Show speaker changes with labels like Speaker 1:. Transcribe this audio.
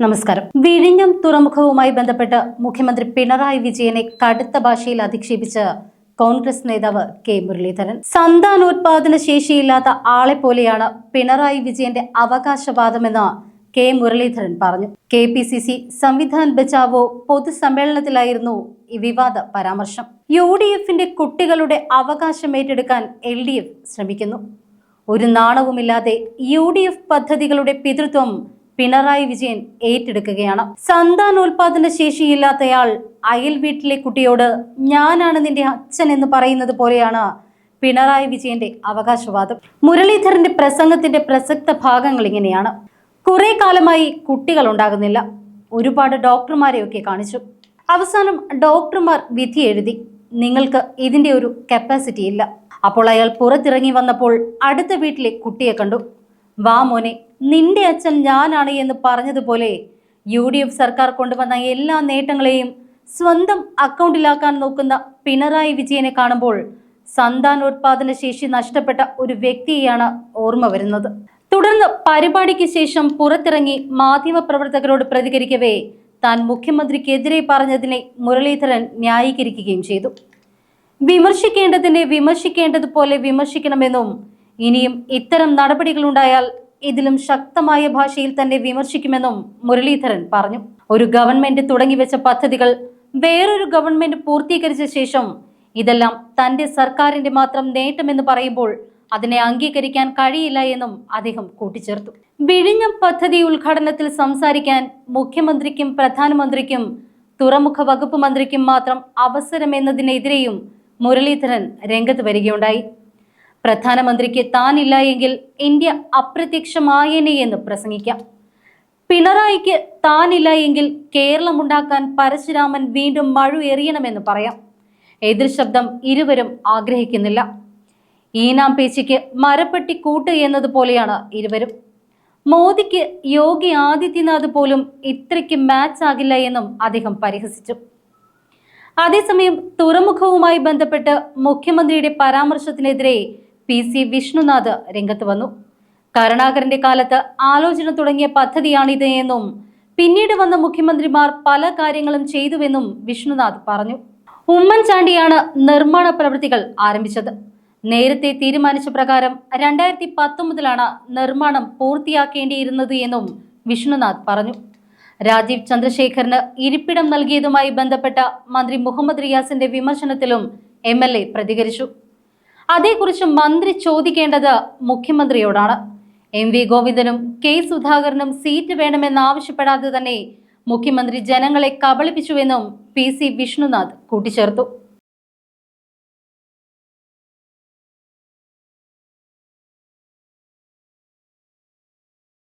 Speaker 1: നമസ്കാരം. വിഴിഞ്ഞം തുറമുഖവുമായി ബന്ധപ്പെട്ട് മുഖ്യമന്ത്രി പിണറായി വിജയനെ കടുത്ത ഭാഷയിൽ അധിക്ഷേപിച്ച് കോൺഗ്രസ് നേതാവ് കെ മുരളീധരൻ. സന്താനോത്പാദന ശേഷിയില്ലാത്ത ആളെ പോലെയാണ് പിണറായി വിജയന്റെ അവകാശവാദമെന്ന് കെ മുരളീധരൻ പറഞ്ഞു. K P C C Samvidhan Bachao പൊതുസമ്മേളനത്തിലായിരുന്നു ഈ വിവാദ പരാമർശം. യു ഡി എഫിന്റെ കുട്ടികളുടെ അവകാശം ഏറ്റെടുക്കാൻ എൽ ഡി എഫ് ശ്രമിക്കുന്നു. ഒരു നാണവുമില്ലാതെ യു ഡി എഫ് പദ്ധതികളുടെ പിതൃത്വം പിണറായി വിജയൻ ഏറ്റെടുക്കുകയാണ്. സന്താനോൽപാദന ശേഷിയില്ലാത്തയാൾ അയൽ വീട്ടിലെ കുട്ടിയോട് ഞാനാണ് നിന്റെ അച്ഛൻ എന്ന് പറയുന്നത് പോലെയാണ് പിണറായി വിജയന്റെ അവകാശവാദം. മുരളീധരന്റെ പ്രസംഗത്തിന്റെ പ്രസക്ത ഭാഗങ്ങൾ ഇങ്ങനെയാണ്. കുറെ കാലമായി കുട്ടികൾ ഉണ്ടാകുന്നില്ല. ഒരുപാട് ഡോക്ടർമാരെയൊക്കെ കാണിച്ചു. അവസാനം ഡോക്ടർമാർ വിധി എഴുതി. നിങ്ങൾക്ക് ഇതിന്റെ ഒരു കപ്പാസിറ്റി ഇല്ല. അപ്പോൾ അയാൾ പുറത്തിറങ്ങി വന്നപ്പോൾ അടുത്ത വീട്ടിലെ കുട്ടിയെ കണ്ടു. വാ മോനെ നിന്റെ അച്ഛൻ ഞാനാണ് എന്ന് പറഞ്ഞതുപോലെ യു ഡി എഫ് സർക്കാർ കൊണ്ടുവന്ന എല്ലാ നേട്ടങ്ങളെയും സ്വന്തം അക്കൗണ്ടിലാക്കാൻ നോക്കുന്ന പിണറായി വിജയനെ കാണുമ്പോൾ സന്താനോത്പാദന ശേഷി നഷ്ടപ്പെട്ട ഒരു വ്യക്തിയെയാണ് ഓർമ്മ വരുന്നത്. തുടർന്ന് പരിപാടിക്ക് ശേഷം പുറത്തിറങ്ങി മാധ്യമപ്രവർത്തകരോട് പ്രതികരിക്കവേ താൻ മുഖ്യമന്ത്രിക്കെതിരെ പറഞ്ഞതിനെ മുരളീധരൻ ന്യായീകരിക്കുകയും ചെയ്തു. വിമർശിക്കേണ്ടതിനെ വിമർശിക്കേണ്ടതുപോലെ വിമർശിക്കണമെന്നും ഇനിയും ഇത്തരം നടപടികളുണ്ടായാൽ ഇതിലും ശക്തമായ ഭാഷയിൽ തന്നെ വിമർശിക്കുമെന്നും മുരളീധരൻ പറഞ്ഞു. ഒരു ഗവൺമെന്റ് തുടങ്ങിവെച്ച പദ്ധതികൾ വേറൊരു ഗവൺമെന്റ് പൂർത്തീകരിച്ച ശേഷം ഇതെല്ലാം തന്റെ സർക്കാരിന്റെ മാത്രം നേട്ടമെന്ന് പറയുമ്പോൾ അതിനെ അംഗീകരിക്കാൻ കഴിയില്ല എന്നും അദ്ദേഹം കൂട്ടിച്ചേർത്തു. വിഴിഞ്ഞം പദ്ധതി ഉദ്ഘാടനത്തിൽ സംസാരിക്കാൻ മുഖ്യമന്ത്രിക്കും പ്രധാനമന്ത്രിക്കും തുറമുഖ വകുപ്പ് മന്ത്രിക്കും മാത്രം അവസരമെന്നതിനെതിരെയും മുരളീധരൻ രംഗത്ത് വരികയുണ്ടായി. പ്രധാനമന്ത്രിക്ക് താനില്ല എങ്കിൽ ഇന്ത്യ അപ്രത്യക്ഷമായേനെ എന്ന് പ്രസംഗിക്കാം. പിണറായിക്ക് താനില്ല എങ്കിൽ കേരളമുണ്ടാക്കാൻ പരശുരാമൻ വീണ്ടും മഴ എറിയണമെന്ന് പറയാം. എതിർ ശബ്ദം ഇരുവരും ആഗ്രഹിക്കുന്നില്ല. ഈനാം പേച്ചിക്ക് മരപ്പെട്ടി കൂട്ട് എന്നതുപോലെയാണ് ഇരുവരും. മോദിക്ക് യോഗി ആദിത്യനാഥ് പോലും ഇത്രയ്ക്ക് മാച്ച് ആകില്ല എന്നും അദ്ദേഹം പരിഹസിച്ചു. അതേസമയം തുറമുഖവുമായി ബന്ധപ്പെട്ട് മുഖ്യമന്ത്രിയുടെ പരാമർശത്തിനെതിരെ പി സി വിഷ്ണുനാഥ് രംഗത്ത് വന്നു. കരുണാകരന്റെ കാലത്ത് ആലോചന തുടങ്ങിയ പദ്ധതിയാണിത് എന്നും പിന്നീട് വന്ന മുഖ്യമന്ത്രിമാർ പല കാര്യങ്ങളും ചെയ്തുവെന്നും വിഷ്ണുനാഥ് പറഞ്ഞു. ഉമ്മൻചാണ്ടിയാണ് നിർമ്മാണ പ്രവൃത്തികൾ ആരംഭിച്ചത്. നേരത്തെ തീരുമാനിച്ച പ്രകാരം രണ്ടായിരത്തി പത്തൊമ്പതിലാണ് നിർമ്മാണം പൂർത്തിയാക്കേണ്ടിയിരുന്നത് എന്നും വിഷ്ണുനാഥ് പറഞ്ഞു. രാജീവ് ചന്ദ്രശേഖറിന് ഇരിപ്പിടം നൽകിയതുമായി ബന്ധപ്പെട്ട മന്ത്രി മുഹമ്മദ് റിയാസിന്റെ വിമർശനത്തിലും എ പ്രതികരിച്ചു. അതേക്കുറിച്ച് മന്ത്രി ചോദിക്കേണ്ടത് മുഖ്യമന്ത്രിയോടാണ്. എം വി ഗോവിന്ദനും കെ സുധാകരനും സീറ്റ് വേണമെന്നാവശ്യപ്പെടാതെ തന്നെ മുഖ്യമന്ത്രി ജനങ്ങളെ കബളിപ്പിച്ചുവെന്നും പി സി വിഷ്ണുനാഥ് കൂട്ടിച്ചേർത്തു.